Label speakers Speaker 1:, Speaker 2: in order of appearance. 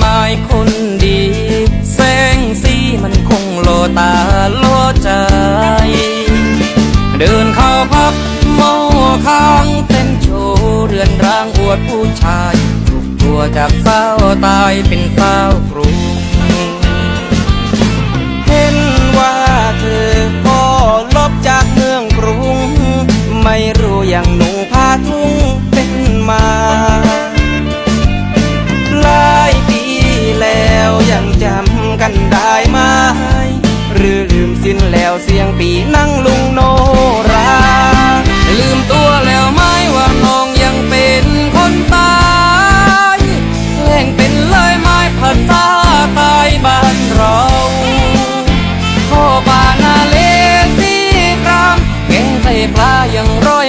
Speaker 1: หมายคนดี แสงสีมันคงโลตาโลใจ เดินเข้าพับเมาข้างเต้นโชว์เรือนร่างอวดผู้ชายถูกตัวจากเศร้าตายเป็นเศร้ากรุง
Speaker 2: เห็นว่าเธอก็ลบจากเมืองกรุง ไม่รู้อย่างหนูานได้ไหมหรือลืมสิ้นแล้วเสียงปีนั่งลุงโนรา
Speaker 1: ลืมตัวแล้วไหมว่าน้องยังเป็นคนตายแหล่งเป็นเลยไม้ภาษาตายบ้านเราพ่อบานาเลสีกรามแกงใส่ปลายังร้อย